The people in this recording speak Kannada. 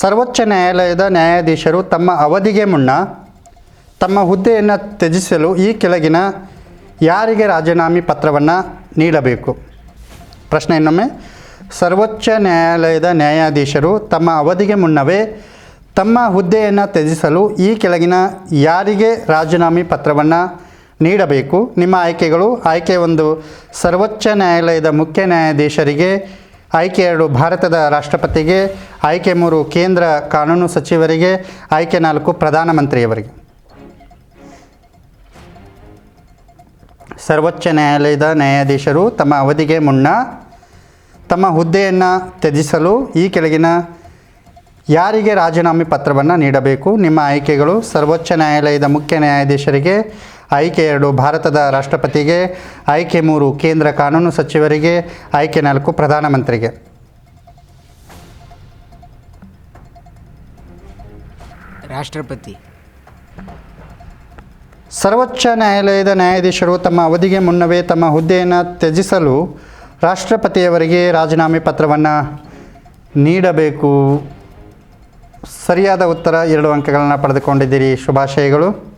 ಸರ್ವೋಚ್ಚ ನ್ಯಾಯಾಲಯದ ನ್ಯಾಯಾಧೀಶರು ತಮ್ಮ ಅವಧಿಗೆ ಮುನ್ನ ತಮ್ಮ ಹುದ್ದೆಯನ್ನು ತ್ಯಜಿಸಲು ಈ ಕೆಳಗಿನ ಯಾರಿಗೆ ರಾಜೀನಾಮೆ ಪತ್ರವನ್ನು ನೀಡಬೇಕು? ಪ್ರಶ್ನೆ ಇನ್ನೊಮ್ಮೆ. ಸರ್ವೋಚ್ಚ ನ್ಯಾಯಾಲಯದ ನ್ಯಾಯಾಧೀಶರು ತಮ್ಮ ಅವಧಿಗೆ ಮುನ್ನವೇ ತಮ್ಮ ಹುದ್ದೆಯನ್ನು ತ್ಯಜಿಸಲು ಈ ಕೆಳಗಿನ ಯಾರಿಗೆ ರಾಜೀನಾಮೆ ಪತ್ರವನ್ನು ನೀಡಬೇಕು? ನಿಮ್ಮ ಆಯ್ಕೆಗಳು, ಆಯ್ಕೆ ಒಂದು ಸರ್ವೋಚ್ಚ ನ್ಯಾಯಾಲಯದ ಮುಖ್ಯ ನ್ಯಾಯಾಧೀಶರಿಗೆ ಆಯ್ಕೆ ಎರಡು ಭಾರತದ ರಾಷ್ಟ್ರಪತಿಗೆ, ಆಯ್ಕೆ ಮೂರು ಕೇಂದ್ರ ಕಾನೂನು ಸಚಿವರಿಗೆ, ಆಯ್ಕೆ ನಾಲ್ಕು ಪ್ರಧಾನಮಂತ್ರಿಯವರಿಗೆ. ಸರ್ವೋಚ್ಚ ನ್ಯಾಯಾಲಯದ ನ್ಯಾಯಾಧೀಶರು ತಮ್ಮ ಅವಧಿಗೆ ಮುನ್ನ ತಮ್ಮ ಹುದ್ದೆಯನ್ನು ತ್ಯಜಿಸಲು ಈ ಕೆಳಗಿನ ಯಾರಿಗೆ ರಾಜೀನಾಮೆ ಪತ್ರವನ್ನು ನೀಡಬೇಕು, ನಿಮ್ಮ ಆಯ್ಕೆಗಳು ಸರ್ವೋಚ್ಚ ನ್ಯಾಯಾಲಯದ ಮುಖ್ಯ ನ್ಯಾಯಾಧೀಶರಿಗೆ ಆಯ್ಕೆ ಎರಡು ಭಾರತದ ರಾಷ್ಟ್ರಪತಿಗೆ ಆಯ್ಕೆ ಮೂರು ಕೇಂದ್ರ ಕಾನೂನು ಸಚಿವರಿಗೆ ಆಯ್ಕೆ ನಾಲ್ಕು ಪ್ರಧಾನಮಂತ್ರಿಗೆ. ರಾಷ್ಟ್ರಪತಿ. ಸರ್ವೋಚ್ಚ ನ್ಯಾಯಾಲಯದ ನ್ಯಾಯಾಧೀಶರು ತಮ್ಮ ಅವಧಿಗೆ ಮುನ್ನವೇ ತಮ್ಮ ಹುದ್ದೆಯನ್ನು ತ್ಯಜಿಸಲು ರಾಷ್ಟ್ರಪತಿಯವರಿಗೆ ರಾಜೀನಾಮೆ ಪತ್ರವನ್ನು ನೀಡಬೇಕು. ಸರಿಯಾದ ಉತ್ತರ ಎರಡು ಅಂಕಗಳನ್ನು ಪಡೆದುಕೊಂಡಿದ್ದೀರಿ. ಶುಭಾಶಯಗಳು.